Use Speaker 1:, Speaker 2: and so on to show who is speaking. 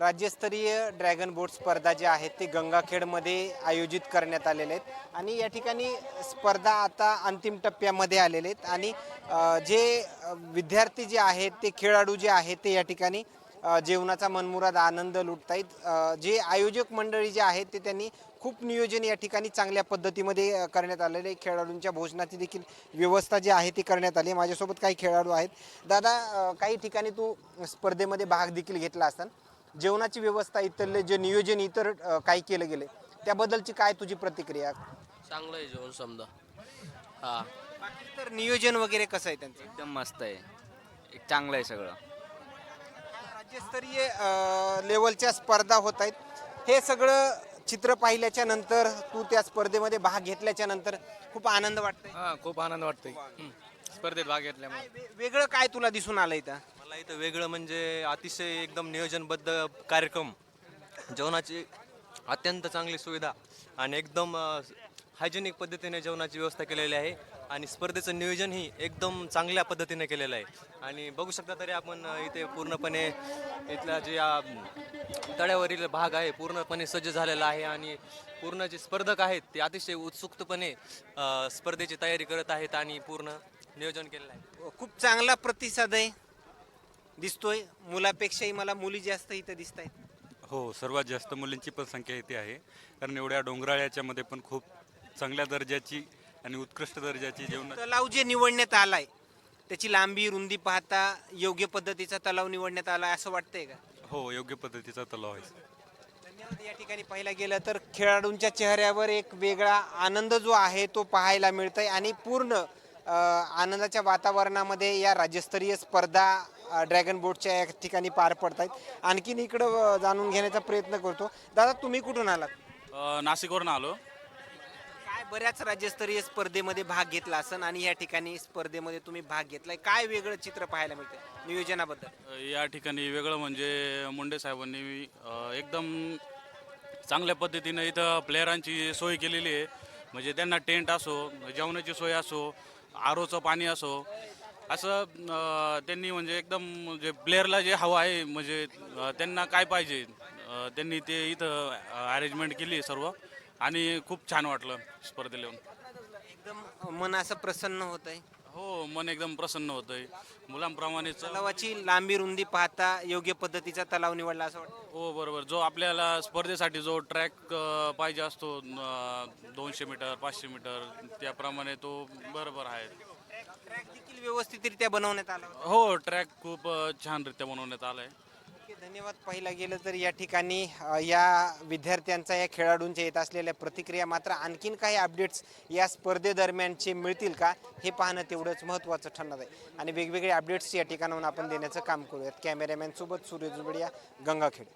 Speaker 1: राज्यस्तरीय ड्रॅगन बोट स्पर्धा ज्या आहेत ते गंगाखेडमध्ये आयोजित करण्यात आलेले आहेत. आणि या ठिकाणी स्पर्धा आता अंतिम टप्प्यामध्ये आलेले आहेत. आणि जे विद्यार्थी जे आहेत ते खेळाडू जे आहेत ते या ठिकाणी जेवणाचा मनमुराद आनंद लुटतायत. जे आयोजक मंडळी जे आहेत ते त्यांनी खूप नियोजन या ठिकाणी चांगल्या पद्धतीमध्ये करण्यात आलेले आहे. खेळाडूंच्या भोजनाची देखील व्यवस्था जी आहे ती करण्यात आली आहे. माझ्यासोबत काही खेळाडू आहेत. दादा काही ठिकाणी तू स्पर्धेमध्ये भाग देखील घेतला असताना जेवणाची व्यवस्था इतरले जे नियोजन इतर काही केलं गेले त्याबद्दलची काय तुझी प्रतिक्रिया?
Speaker 2: चांगलं आहे जेवण समजा. हा.
Speaker 1: बाकी तर नियोजन वगैरे कसं आहे त्यांचं?
Speaker 3: एकदम मस्त आहे. एक चांगलं आहे सगळं.
Speaker 1: राज्यस्तरीय अ, लेवलच्या स्पर्धा होत आहेत. हे सगळं चित्र पाहिल्याच्या नंतर तू त्या स्पर्धेमध्ये भाग घेतल्याच्या नंतर खूप आनंद वाटतोय?
Speaker 4: हा खूप आनंद वाटतोय. स्पर्धेत भाग घेतल्यामुळे.
Speaker 1: काय वे- वेगळं काय तुला दिसून आलं इथं?
Speaker 5: इथं वेगळं म्हणजे अतिशय एकदम नियोजनबद्ध कार्यक्रम. जेवणाची अत्यंत चांगली सुविधा आणि एकदम हायजेनिक पद्धतीने जेवणाची व्यवस्था केलेली आहे आणि स्पर्धेचं नियोजनही एकदम चांगल्या पद्धतीने केलेलं आहे. आणि बघू शकता तरी आपण इथे पूर्णपणे इथला जे तळ्यावरील भाग आहे पूर्णपणे सज्ज झालेला आहे आणि पूर्ण जे स्पर्धक आहेत ते अतिशय उत्सुकपणे स्पर्धेची तयारी करत आहेत आणि पूर्ण नियोजन केलेलं आहे.
Speaker 1: खूप चांगला प्रतिसाद आहे. दिसतोय. मुलापेक्षाही मला मुली जास्त इथं दिसत आहेत
Speaker 6: हो सर्वात जास्त मुलींची पण संख्या इथे आहे. कारण एवढ्या डोंगराळ्याच्या मध्ये पण खूप चांगल्या दर्जाची आणि उत्कृष्ट दर्जाची जेवण
Speaker 1: तलाव जे निवडण्यात आलाय त्याची लांबी रुंदी पाहता योग्य पद्धतीचा तलाव निवडण्यात आलाय असं वाटतंय का?
Speaker 6: हो योग्य पद्धतीचा तलाव आहे.
Speaker 1: धन्यवाद. या ठिकाणी पाहायला गेलं तर खेळाडूंच्या चेहऱ्यावर एक वेगळा आनंद जो आहे तो पाहायला मिळतोय आणि पूर्ण अ, आनंदाच्या वातावरणामध्ये या राज्यस्तरीय स्पर्धा ड्रॅगन बोटच्या या ठिकाणी पार पडत आहेत आणखीन इकडं जाणून घेण्याचा प्रयत्न करतो. दादा तुम्ही कुठून आलात?
Speaker 6: अ, नाशिकवरून आलो.
Speaker 1: काय बऱ्याच राज्यस्तरीय स्पर्धेमध्ये भाग घेतला असन आणि या ठिकाणी स्पर्धेमध्ये तुम्ही भाग घेतलाय. काय वेगळं चित्र पाहायला मिळतंय नियोजनाबद्दल?
Speaker 6: या ठिकाणी वेगळं म्हणजे मुंडे साहेबांनी अ, एकदम चांगल्या पद्धतीनं इथं प्लेयरांची सोय केलेली आहे. म्हणजे त्यांना टेंट असो जेवणाची सोय असो आरोचं पाणी असो असं अ, त्यांनी म्हणजे एकदम जे प्लेअरला जे हवं आहे म्हणजे अ, त्यांना काय पाहिजे अ, त्यांनी ते इथं अरेंजमेंट केली आहे सर्व. आणि खूप छान वाटलं स्पर्धेला येऊन.
Speaker 1: एकदम मन असं प्रसन्न होत आहे
Speaker 6: हो मन एकदम प्रसन्न होतंय. मुलांप्रमाणेच
Speaker 1: तलावाची लांबी रुंदी पाहता योग्य पद्धतीचा तलाव निवडला असं वाटतं.
Speaker 6: हो बरोबर. जो आपल्याला स्पर्धेसाठी जो ट्रॅक पाहिजे असतो दोनशे मीटर पाचशे मीटर त्याप्रमाणे तो बरोबर आहे.
Speaker 1: ट्रॅक देखील व्यवस्थितरित्या बनवण्यात आला होता.
Speaker 6: हो ट्रॅक खूप अ, छानरित्या बनवण्यात आला आहे
Speaker 1: ओके, धन्यवाद. पाहिला गेलं तर या ठिकाणी अ, या विद्यार्थ्यांचा या खेळाडूंच्या येत असलेल्या प्रतिक्रिया मात्र आणखीन काही अपडेट्स या स्पर्धेदरम्यानचे मिळतील का हे पाहणं तेवढंच महत्त्वाचं ठरणार आहे. आणि वेगवेगळे अपडेट्स या ठिकाणाहून आपण देण्याचं काम करूयात. कॅमेरामॅन सोबत सूर्य जुबडिया गंगाखेड.